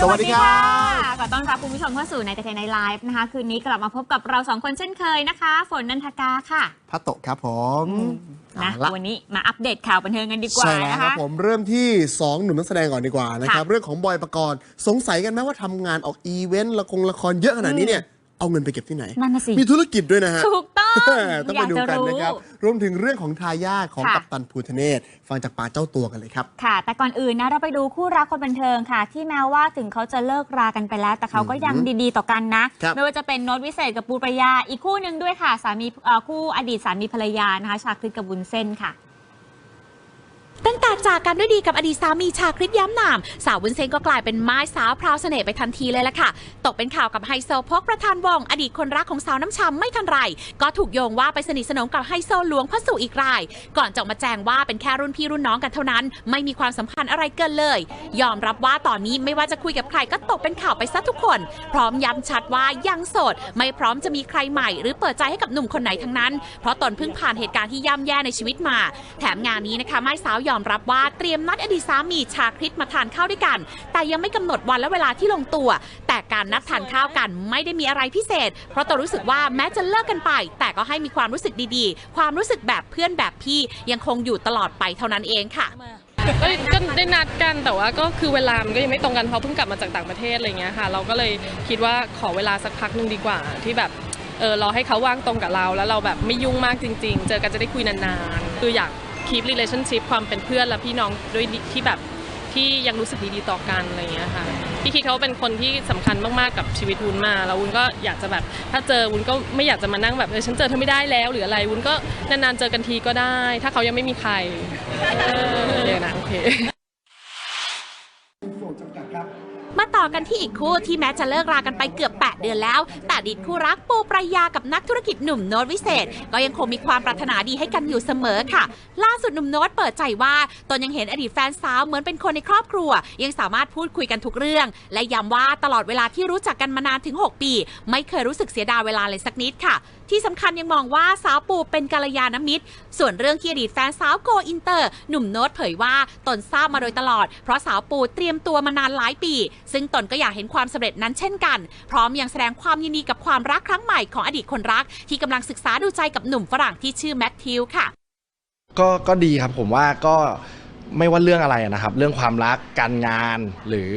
สวัสดีครับขอต้อนรับคุณผู้ชมเข้าสู่ในเทนในไลฟ์นะคะ คืนนี้กลับมาพบกับเราสองคนเช่นเคยนะคะ ฝนนันทกาค่ะพัตโตะครับผมนะเอาละวันนี้มาอัปเดตข่าวบันเทิงกันดีกว่าใช่แล้วนะครัคะบผมเริ่มที่ 2 หนุ่มนักแสดงก่อนดีกว่านะครับค่ะเรื่องของบอยประกรณ์สงสัยกันไหมว่าทำงานออกอีเวนต์ละครละครเยอะขนาดนี้เนี่ย เอาเงินไปเก็บที่ไหน นั่นน่ะสิ มีธุรกิจด้วยนะฮะ ถูกต้อง ต้องอไปยากดูจะกันรู้นะครับ รวมถึงเรื่องของทายาทของค่ะ กัปตันภูทะเนศฟังจากปากเจ้าตัวกันเลยครับ ค่ะ แต่ก่อนอื่นนะเราไปดูคู่รักคนบันเทิงค่ะ ที่แม้ว่าถึงเขาจะเลิกรากันไปแล้ว แต่เขาก็ยังดีๆต่อกันนะ ครับ ไม่ว่าจะเป็นโน้ตวิเศษกับปูปรายา อีกคู่หนึ่งด้วยค่ะ สามีเอ่อคู่อดีตสามีภรรยานะคะ ชาคริสกับบุญเส้นค่ะ ตั้งแต่จากกันด้วยดีกับอดีตสามีชาคริตย้ำหนามสาววุ้นเส้นก็กลายเป็นไม้สาวพราวเสน่ห์ไปทันทีเลยล่ะค่ะ ตกเป็นข่าวกับไฮโซพกประธานวง อดีตคนรักของสาวน้ำชำไม่ทันไร ก็ถูกโยงว่าไปสนิทสนมกับไฮโซหลวงพระสุอีกราย ก่อนจะมาแจ้งว่าเป็นแค่รุ่นพี่รุ่นน้องกันเท่านั้น ไม่มีความสัมพันธ์อะไรเกินเลย ยอมรับว่าตอนนี้ไม่ว่าจะคุยกับใครก็ตกเป็นข่าวไปซะทุกคน พร้อมย้ำชัดว่ายังโสด ไม่พร้อมจะมีใครใหม่ หรือเปิดใจให้กับหนุ่มคนไหนทั้งนั้น เพราะตนเพิ่งผ่านเหตุการณ์ที่ย่ำแย่ในชีวิตมา แถมงานนี้นะคะไม้สาวยอมรับว่าเตรียมนัดอดีตสามีชาคริตมาทานข้าวด้วยกัน แต่ยังไม่กำหนดวันและเวลาที่ลงตัว แต่การนัดทานข้าวกันไม่ได้มีอะไรพิเศษ เพราะตนรู้สึกว่าแม้จะเลิกกันไป แต่ก็ให้มีความรู้สึกดีๆ ความรู้สึกแบบเพื่อนแบบพี่ยังคงอยู่ตลอดไปเท่านั้นเองค่ะก็ก็ได้นัดกันแต่ว่าก็คือเวลามันก็ยังไม่ตรงกันเพราะเพิ่งกลับมาจากต่างประเทศอะไรเงี้ยค่ะ เราก็เลยคิดว่าขอเวลาสักพักหนึ่งดีกว่า ที่แบบเออรอให้เขาว่างตรงกับเรา แล้วเราแบบไม่ยุ่งมากจริง ๆ เจอกันจะได้คุยนานๆคืออยาก คีบ relationship ความเป็นเพื่อนและพี่น้องด้วยที่แบบที่ยังรู้สึกดีๆต่อกันอะไรเงี้ยค่ะพี่คิดเขาเป็นคนที่สำคัญมากๆกับชีวิตวุ้นมา แล้ววุ้นก็อยากจะแบบ ถ้าเจอวุ้นก็ไม่อยากจะมานั่งแบบเออฉันเจอเธอไม่ได้แล้วหรืออะไรวุ้นก็นานๆเจอกันทีก็ได้ ถ้าเขายังไม่มีใครเออเดี๋ยวนะโอเค อกันที่อีกคู่ที่แม้จะเลิกรากันไปเกือบ 8 เดือนแล้ว แต่อดีตคู่รักปูปรายากับนักธุรกิจหนุ่มโน้ตวิเศษ ก็ยังคงมีความปรารถนาดีให้กันอยู่เสมอค่ะ ล่าสุดหนุ่มโน้ตเปิดใจว่าตนยังเห็นอดีตแฟนสาวเหมือนเป็นคนในครอบครัว ยังสามารถพูดคุยกันทุกเรื่อง และย้ำว่าตลอดเวลาที่รู้จักกันมานานถึง 6 ปี ไม่เคยรู้สึกเสียดายเวลาเลยสักนิดค่ะ ที่สำคัญยังมองว่าสาวปูเป็นกัลยาณมิตร ส่วนเรื่องที่อดีตแฟนสาวโกอินเตอร์หนุ่มโน้ตเผยว่าตนทราบมาโดยตลอดเพราะสาวปูเตรียมตัวมานานหลายปี ซึ่งตนก็อยากเห็นความสำเร็จนั้นเช่นกัน พร้อมยังแสดงความยินดีกับความรักครั้งใหม่ของอดีตคนรัก ที่กำลังศึกษาดูใจกับหนุ่มฝรั่งที่ชื่อแมทธิวค่ะ ก็ก็ดีครับผมว่าก็ไม่ว่าเรื่องอะไรนะครับ เรื่องความรักการงานหรือ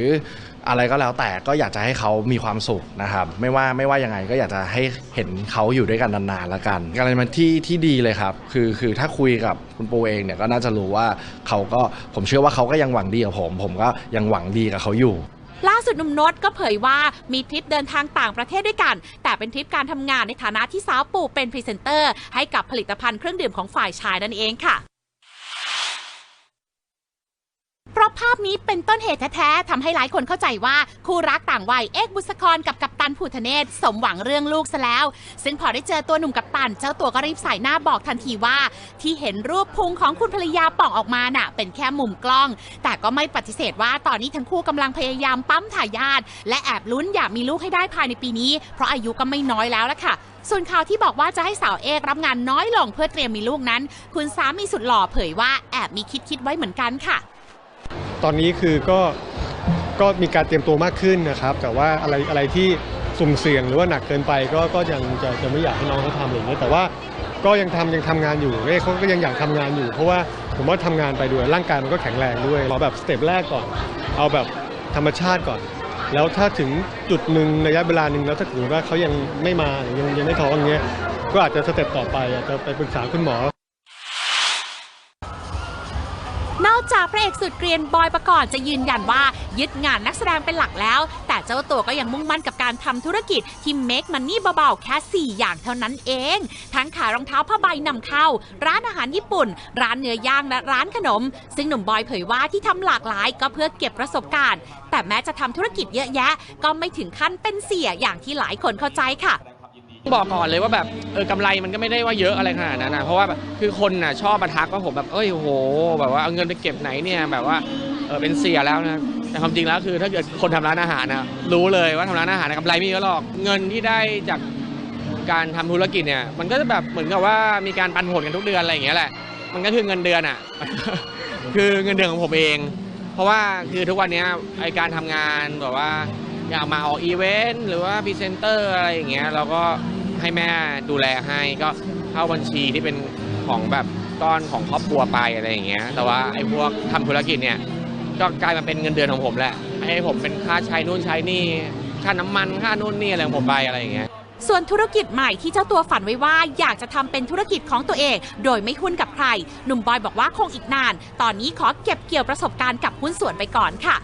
อะไรก็แล้วแต่ก็อยากจะให้เขามีความสุขนะครับ ไม่ว่าไม่ว่ายังไงก็อยากจะให้เห็นเขาอยู่ด้วยกันนานๆแล้วกันการมันที่ที่ดีเลยครับ คือคือถ้าคุยกับคุณปูเองเนี่ยก็น่าจะรู้ว่าเขาก็ผมเชื่อว่าเขาก็ยังหวังดีกับผม ผมก็ยังหวังดีกับเขาอยู่ ล่าสุดหนุ่มโน้ตก็เผยว่ามีทริปเดินทางต่างประเทศด้วยกัน แต่เป็นทริปการทำงานในฐานะที่สาวปูเป็นพรีเซนเตอร์ให้กับผลิตภัณฑ์เครื่องดื่มของฝ่ายชายนั่นเองค่ะาะภาพนี้เป็นต้นเหตุแท้ๆทำให้หลายคนเข้าใจว่าคู่รักต่างวัยเอกบุษกรกับกัปตันภูทะเนศสมหวังเรื่องลูกซะแล้ว ซึ่งพอได้เจอตัวหนุ่มกัปตัน เจ้าตัวก็รีบใส่หน้าบอกทันทีว่า ที่เห็นรูปพุงของคุณภรรยาป่องออกมาน่ะ เป็นแค่มุมกล้อง แต่ก็ไม่ปฏิเสธว่าตอนนี้ทั้งคู่กำลังพยายามปั๊มทายาทและแอบลุ้นอยากมีลูกให้ได้ภายในปีนี้ เพราะอายุก็ไม่น้อยแล้วละค่ะ ส่วนข่าวที่บอกว่าจะให้สาวเอกรับงานน้อยลงเพื่อเตรียมมีลูกนั้น คุณสามีสุดหล่อเผยว่าแอบมีคิดคิดๆไว้เหมือนกันค่ะ ตอนนี้คือก็ก็มีการเตรียมตัวมากขึ้นนะครับ แต่ว่าอะไรอะไรที่สุ่มเสี่ยงหรือว่าหนักเกินไปก็ก็ยังจะจะไม่อยากให้น้องเขาทำอะไรอย่างเงี้ยแต่ว่าก็ยังทำยังทำงานอยู่เอ้เขาก็ยังอยากทำงานอยู่ เพราะว่าผมว่าทำงานไปด้วยร่างกายมันก็แข็งแรงด้วยเราแบบสเต็ปแรกก่อน เอาแบบธรรมชาติก่อน แล้วถ้าถึงจุดหนึ่งระยะเวลาหนึ่งแล้วถ้าถึงว่าเขายังไม่มายังยังไม่ท้องอย่างเงี้ยก็อาจจะสเต็ปต่อไปอาจจะไปปรึกษาคุณหมอ จากพระเอกสุดเกรียนบอยประกอบจะยืนยันว่า ยึดงานนักแสดงเป็นหลักแล้ว แต่เจ้าตัวก็ยังมุ่งมั่นกับการทำธุรกิจที่ make money เบาๆแค่ 4 อย่างเท่านั้นเอง ทั้งขายรองเท้าผ้าใบนำเข้า ร้านอาหารญี่ปุ่น ร้านเนื้อย่างและร้านขนม ซึ่งหนุ่มบอยเผยว่าที่ทำหลากหลายก็เพื่อเก็บประสบการณ์ แต่แม้จะทำธุรกิจเยอะแยะ ก็ไม่ถึงขั้นเป็นเสียอย่างที่หลายคนเข้าใจค่ะ บอกก่อนเลยว่าแบบเออกำไรมันก็ไม่ได้ว่าเยอะอะไรขนาดนั้นนะเพราะว่าแบบคือคนน่ะชอบมาทักว่าผมแบบเอ้ยโห แบบว่าเอาเงินไปเก็บไหนเนี่ยแบบว่าเออเป็นเสียแล้วนะแต่ความจริงแล้วคือถ้าเกิดคนทำร้านอาหารนะรู้เลยว่าทำร้านอาหารนะกำไรไม่เยอะหรอกเงินที่ได้จากการทำธุรกิจเนี่ยมันก็จะแบบเหมือนกับว่ามีการปันผลกันทุกเดือนอะไรอย่างเงี้ยแหละมันก็คือเงินเดือนอะคือเงินเดือนของผมเอง เพราะว่าคือทุกวันเนี้ยไอการทำงานแบบว่าอยากมาออกอีเวนต์หรือว่าพรีเซนเตอร์อะไรอย่างเงี้ยเราก็ ให้แม่ดูแลให้ก็เข้าบัญชีที่เป็นของแบบก้อนของครอบครัวไปอะไรอย่างเงี้ย แต่ว่าไอ้พวกทำธุรกิจเนี่ยก็กลายมาเป็นเงินเดือนของผมแหละ ให้ผมเป็นค่าใช้นู่นใช้นี่ค่าน้ำมันค่านู่นนี่อะไรของผมไปอะไรอย่างเงี้ย ส่วนธุรกิจใหม่ที่เจ้าตัวฝันไว้ว่าอยากจะทำเป็นธุรกิจของตัวเอง โดยไม่หุ้นกับใคร หนุ่มบอยบอกว่าคงอีกนาน ตอนนี้ขอเก็บเกี่ยวประสบการณ์กับหุ้นส่วนไปก่อนค่ะ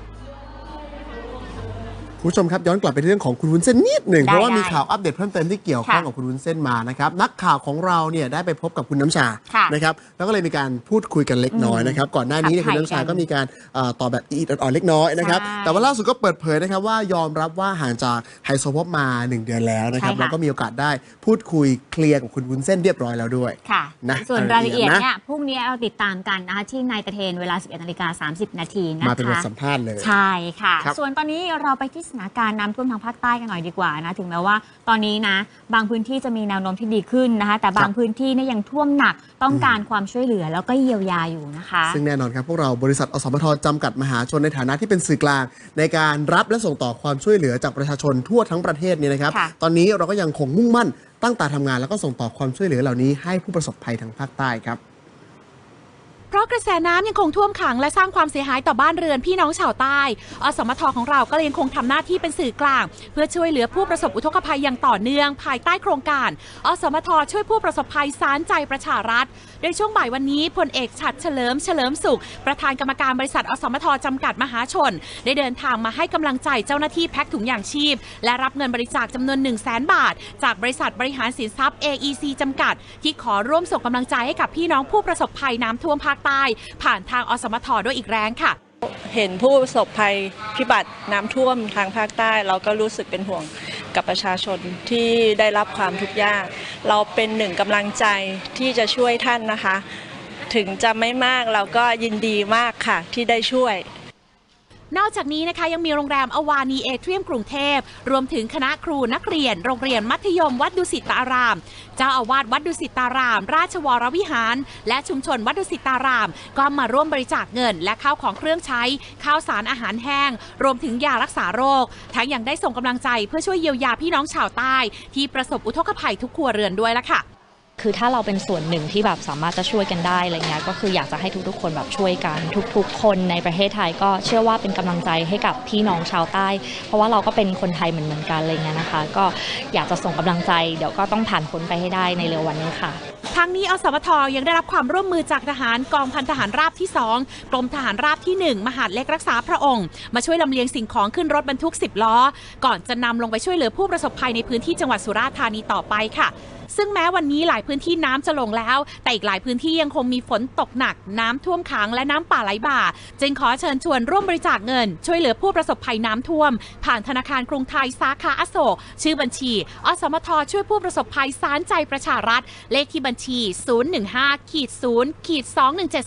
คุณผู้ชมครับย้อนกลับไปเรื่องของคุณวุ้นเส้นนิดหนึ่ง ได้เพราะว่ามีได้ข่าวอัปเดตเพิ่มเติมที่เกี่ยวข้องค่ะกับคุณวุ้นเส้นมานะครับนักข่าวของเราเนี่ยได้ไปพบกับคุณน้ำชาค่ะนะครับแล้วก็เลยมีการพูดคุยกันเล็กน้อยนะครับก่อนหน้านี้เนี่ยทัคุกณทายน้ำชากันก็มีการเอ่อตอบแบบอีดอ่อนๆเล็กน้อยนะครับใช่แต่ว่าล่าสุดก็เปิดเผยนะครับว่ายอมรับว่าห่างจากไฮโซโพกมา1เดือนแล้วนะครับใช่ค่ะ แล้วก็มีโอกาสได้พูดคุยเคลียร์กับคุณวุ้นเส้นเรียบร้อยแล้วด้วย ค่ะ นะส่วนรายละเอียดนะ เนี่ยพรุ่งนี้เราติดตามกันนะคะที่นายตะเทนเวลา 11นาฬิกา30 นาทีนะคะมาเป็นบทสัมภาษณ์เลย ใช่ค่ะ ครับ ส่วนตอนนี้เราไปที่สถานการณ์น้ำท่วมทางภาคใต้กันหน่อยดีกว่านะ ถึงแม้ว่าตอนนี้นะ บางพื้นที่จะมีแนวโน้มที่ดีขึ้นนะคะ แต่บางพื้นที่เนี่ยยังท่วมหนักต้องการความช่วยเหลือแล้วก็เยียวยาอยู่นะคะ ซึ่งแน่นอนครับ พวกเราบริษัทอสมทจำกัดมหาชนในฐานะที่เป็นสื่อกลาง ในการรับและส่งต่อความช่วยเหลือจากประชาชนทั่วทั้งประเทศเนี่ยนะครับค่ะตอนนี้เราก็ยังคงมุ่งมั่นตั้งตาทำงานแล้วก็ส่งต่อความช่วยเหลือเหล่านี้ให้ผู้ประสบภัยทางภาคใต้ครับเพ ราะกระแสน้ำยังคงท่วมขังและสร้างความเสียหายต่อบ้านเรือนพี่น้องชาวใต้ อสมทของเราก็เลยยังคงทำหน้าที่เป็นสื่อกลาง เพื่อช่วยเหลือผู้ประสบอุทกภัยอย่างต่อเนื่อง ภายใต้โครงการ อสมทช่วยผู้ประสบภัยสารใจประชารัฐ โดยช่วงบ่ายวันนี้พลเอกฉัดเฉลิมเฉลิมสุข ประธานกรรมการบริษัท อสมทจำกัดมหาชน ได้เดินทางมาให้กำลังใจเจ้าหน้าที่แพ็คถุงยางชีพ และรับเงินบริจาคจำนวน 1 0 0 0 0แบาท จากบริษัทบริหารสินทรัพย์ AEC จำกัด ที่ขอร่วมส่งกำลังใจให้กับพี่น้องผู้ประสบภัยน้ำท่วมภาคใต้ ผ่านทางอสมทด้วยอีกแรงค่ะ เห็นผู้ประสบภัยพิบัติน้ำท่วมทางภาคใต้ เราก็รู้สึกเป็นห่วงกับประชาชนที่ได้รับความทุกข์ยาก เราเป็นหนึ่งกำลังใจที่จะช่วยท่านนะคะ ถึงจะไม่มากเราก็ยินดีมากค่ะที่ได้ช่วย นอกจากนี้นะคะยังมีโรงแรมอวานีเอเทรียมกรุงเทพ รวมถึงคณะครูนักเรียน โรงเรียนมัธยมวัดดุสิตาราม เจ้าอาวาสวัดดุสิตาราม ราชวรวิหาร และชุมชนวัดดุสิตาราม ก็มาร่วมบริจาคเงิน และข้าวของเครื่องใช้ ข้าวสารอาหารแห้ง รวมถึงยารักษาโรค ทั้งยังได้ส่งกำลังใจเพื่อช่วยเยียวยาพี่น้องชาวใต้ ที่ประสบอุทกภัยทุกครัวเรือนด้วยละค่ะ คือถ้าเราเป็นส่วนหนึ่งที่แบบสามารถจะช่วยกันได้อะไรเงี้ยก็คืออยากจะให้ทุกๆ คนแบบช่วยกันทุก ๆ คนในประเทศไทยก็เชื่อว่าเป็นกำลังใจให้กับพี่น้องชาวใต้ เพราะว่าเราก็เป็นคนไทยเหมือนเหมือนๆกันอะไรเงี้ยนะคะ ก็อยากจะส่งกำลังใจเดี๋ยวก็ต้องผ่านพ้นไปให้ได้ในเร็ววันนี้ค่ะทั้งนี้อสมทยังได้รับความร่วมมือจากทหารกองพันทหารราบที่ 2 กรมทหารราบที่ 1 มหาดเล็กรักษาพระองค์ มาช่วยลำเลียงสิ่งของขึ้นรถบรรทุก 10 ล้อ ก่อนจะนำลงไปช่วยเหลือผู้ประสบภัยในพื้นที่จังหวัดสุราษฎร์ธานีต่อไปค่ะ ซึ่งแม้วันนี้หลายพื้นที่น้ำจะลงแล้ว แต่อีกหลายพื้นที่ยังคงมีฝนตกหนัก น้ำท่วมขังและน้ำป่าไหลบ่า จึงขอเชิญชวนร่วมบริจาคเงิน ช่วยเหลือผู้ประสบภัยน้ำท่วม ผ่านธนาคารกรุงไทยสาขาอโศก ชื่อบัญชี อสมทช่วยผู้ประสบภัยสารใจประชารัฐ เลขที่บัญชี 015ขีด0ขีด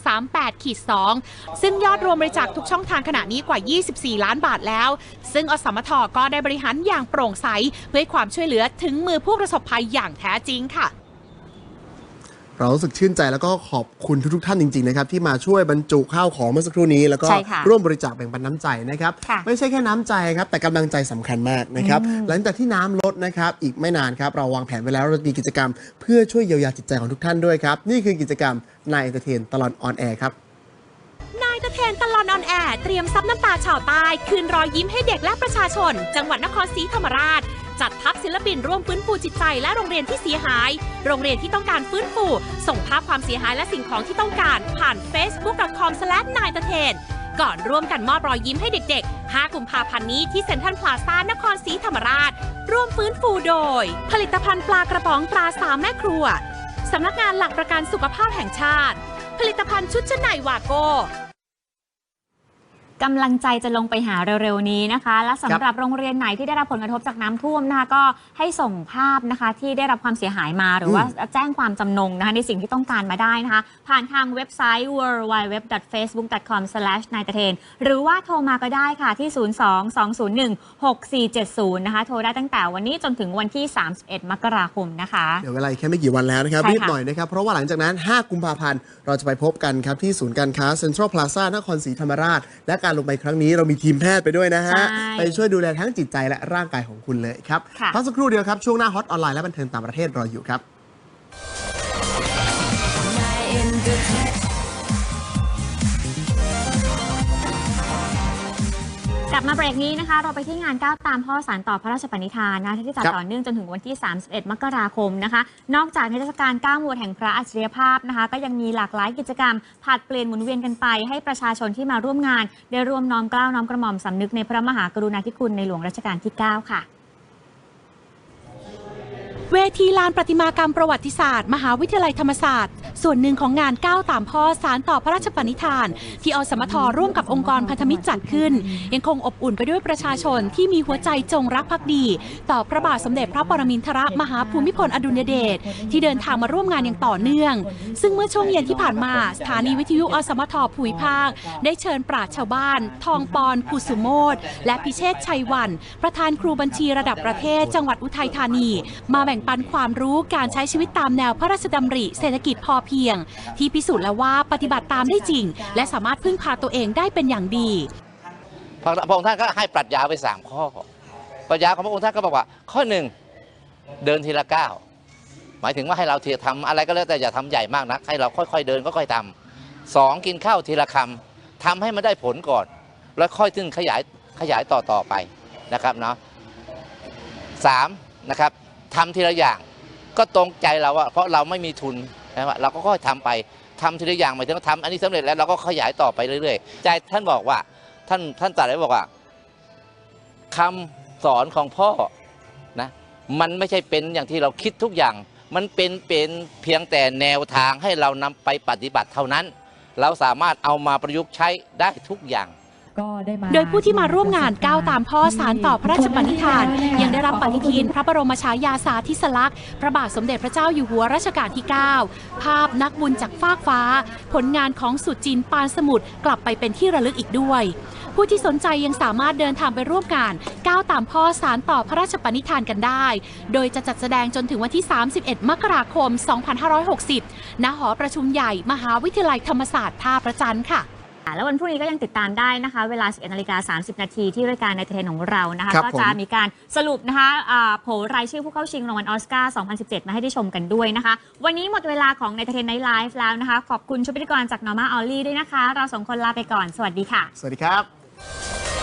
21738ขีด2ซึ่งยอดรวมบริจาคทุกช่องทางขณะนี้กว่า 24 ล้านบาทแล้ว ซึ่งอสมทก็ได้บริหารอย่างโปร่งใสเพื่อความช่วยเหลือถึงมือผู้ประสบภัยอย่างแท้จริงค่ะ เรารู้สึกชื่นใจแล้วก็ขอบคุณทุกๆท่านจริงๆนะครับที่มาช่วยบรรจุข้าวของเมื่อสักครู่นี้ แล้วก็ใช่ค่ะร่วมบริจาคแบ่งปันน้ำใจนะครับ ค่ะไม่ใช่แค่น้ำใจครับแต่กำลังใจสำคัญมากนะครับ หลังจากที่น้ำลดนะครับ อีกไม่นานครับ เราวางแผนไว้แล้วเราจะมีกิจกรรม เพื่อช่วยเยียวยาจิตใจของทุกท่านด้วยครับ นี่คือกิจกรรมนายเอนเตอร์เทนตลอดออนแอร์ครับ นายตะเทนตลอนออนแอร์เตรียมซับน้ำตาชาวใต้คืนรอยยิ้มให้เด็กและประชาชน จังหวัดนครศรีธรรมราช จัดทัพศิลปินร่วมฟื้นฟูจิตใจและโรงเรียนที่เสียหาย โรงเรียนที่ต้องการฟื้นฟู ส่งภาพความเสียหายและสิ่งของที่ต้องการ ผ่าน facebook.com นายตะเทนก่อนร่วมกันมอบรอยยิ้มให้เด็กๆ 5 กุมภาพันธ์นี้ที่เซ็นทรัลพลาซ่านครศรีธรรมราช ร่วมฟื้นฟูโดย ผลิตภัณฑ์ปลากระป๋องตราสามแม่ครัว สำนักงานหลักประกันสุขภาพแห่งชาติ ผลิตภัณฑ์ชุดชั้นในวาโก้ กำลังใจจะลงไปหาเร็วๆนี้นะคะ และสำหรับโรงเรียนไหนที่ได้รับผลกระทบจากน้ำท่วมนะคะก็ให้ส่งภาพนะคะที่ได้รับความเสียหายมาหรือว่าแจ้งความจำนงนะคะในสิ่งที่ต้องการมาได้นะคะ ผ่านทางเว็บไซต์ www.facebook.com n a i t a t e n หรือว่าโทรมาก็ได้ค่ะที่ 02-201-6470 นะคะ โทรได้ตั้งแต่วันนี้จนถึงวันที่ 31 มกราคมนะคะ เดี๋ยวเวลาอีกแค่ไม่กี่วันแล้วนะครับ ใช่ค่ะ รีบหน่อยนะครับ เพราะว่าหลังจากนั้น 5 กุมภาพันธ์ เราจะไปพบกันครับ ที่ศูนย์การค้าเซ็นทรัลพลาซ่านครศรีธรรมราช และการลงไปครั้งนี้เรามีทีมแพทย์ไปด้วยนะฮะ ใช่ไปช่วยดูแลทั้งจิตใจและร่างกายของคุณเลยครับค่ะ พักสักครู่เดียวครับ ช่วงหน้าฮอตออนไลน์และบันเทิงต่างประเทศรออยู่ครับก ลับมาเบรกนี้นะคะ เราไปที่งานก้าวตามพ่อสารต่อพระราชปณิธานนะที่จัดครับต่อเนื่องจนถึงวันที่ 31 มกราคมนะคะ นอกจากนิทรรศการก้าวหมวดแห่งพระอัจฉริยภาพนะคะ ก็ยังมีหลากหลายกิจกรรมผลัดเปลี่ยนหมุนเวียนกันไป ให้ประชาชนที่มาร่วมงาน ได้ร่วมน้อมเกล้าวน้อมกระหม่อมสำนึกในพระมหากรุณาธิคุณในหลวงรัชกาลที่ 9 ค่ะ เวทีลานประติมากรรมประวัติศาสตร์ มหาวิทยาลัยธรรมศาสตร์ ส่วนหนึ่งของงานก้าวตามพ่อสารต่อพระราชปณิธาน ที่อสมทร่วมกับองค์กรพันธมิตรจัดขึ้น ยังคงอบอุ่นไปด้วยประชาชนที่มีหัวใจจงรักภักดี ต่อพระบาทสมเด็จพระปรมินทรมหาภูมิพลอดุลยเดชที่เดินทางมาร่วมงานอย่างต่อเนื่อง ซึ่งเมื่อช่วงเย็นที่ผ่านมาสถานีวิทยุอสมทภูมิภาค ได้เชิญปราชชาวบ้าน ทองปอนกุสุโมธและพิเชษชัยวัน ประธานครูบัญชีระดับประเทศ จังหวัดอุทัยธานี มาแบ่งปันความรู้การใช้ชีวิตตามแนวพระราชดำริ เศรษฐกิจพอเพียง ที่พิสูจน์แล้วว่าปฏิบัติตามได้จริง และสามารถพึ่งพาตัวเองได้เป็นอย่างดีพระองค์ท่านก็ให้ปรัชญาไปสามข้อ ปรัชญาของพระองค์ท่านก็บอกว่า ข้อหนึ่งเดินทีละก้าวหมายถึงว่าให้เราทีทำอะไรก็แล้วแต่อย่าทำใหญ่มากนะให้เราค่อยๆเดินค่อยๆทำสองกินข้าวทีละคำทำให้มันได้ผลก่อน แล้วค่อยถึงขยายขยายต่อต่อไปนะครับเนาะสามนะครับ ทำทีละอย่างก็ตรงใจเราอะเพราะเราไม่มีทุนนะครับเราก็ค่อยทำไปทำทีละอย่างหมายถึงว่าทำอันนี้สำเร็จแล้วเราก็ขยายต่อไปเรื่อยๆใจท่านบอกว่าท่านท่านตรัสไว้บอกว่าคำสอนของพ่อนะมันไม่ใช่เป็นอย่างที่เราคิดทุกอย่าง มันเป็นเป็นเพียงแต่แนวทางให้เรานำไปปฏิบัติเท่านั้น เราสามารถเอามาประยุกต์ใช้ได้ทุกอย่าง โดยผู้ที่มาร่วมงานก้าวตามพ่อสารต่อพระราชปณิธาน ยังได้รับปฏิทินพระบรมฉายาสาธิสลักษณ์พระบาทสมเด็จพระเจ้าอยู่หัวรัชกาลที่ 9 ภาพนักบุญจากฟากฟ้า ผลงานของสุจินต์ปานสมุทรกลับไปเป็นที่ระลึกอีกด้วย ผู้ที่สนใจยังสามารถเดินทางไปร่วมงานก้าวตามพ่อสารต่อพระราชปณิธานกันได้ โดยจะจัดแสดงจนถึงวันที่ 31 มกราคม 2560 ณ หอประชุมใหญ่ มหาวิทยาลัยธรรมศาสตร์ท่าประจันทร์ค่ะ แล้ววันพรุ่งนี้ก็ยังติดตามได้นะคะ เวลา 11นาฬิกา30 นาทีที่รายการในเทรนของเรานะคะ ครับก็ผมจะมีการสรุปนะคะอ่าโผล่รายชื่อผู้เข้าชิงรางวัลออสการ์ 2017 มาให้ได้ชมกันด้วยนะคะ วันนี้หมดเวลาของในเทรนในไลฟ์แล้วนะคะ ขอบคุณชุดพิธีกรจากนอร์มาออลลี่ด้วยนะคะ เราสองคนลาไปก่อน สวัสดีค่ะ สวัสดีครับ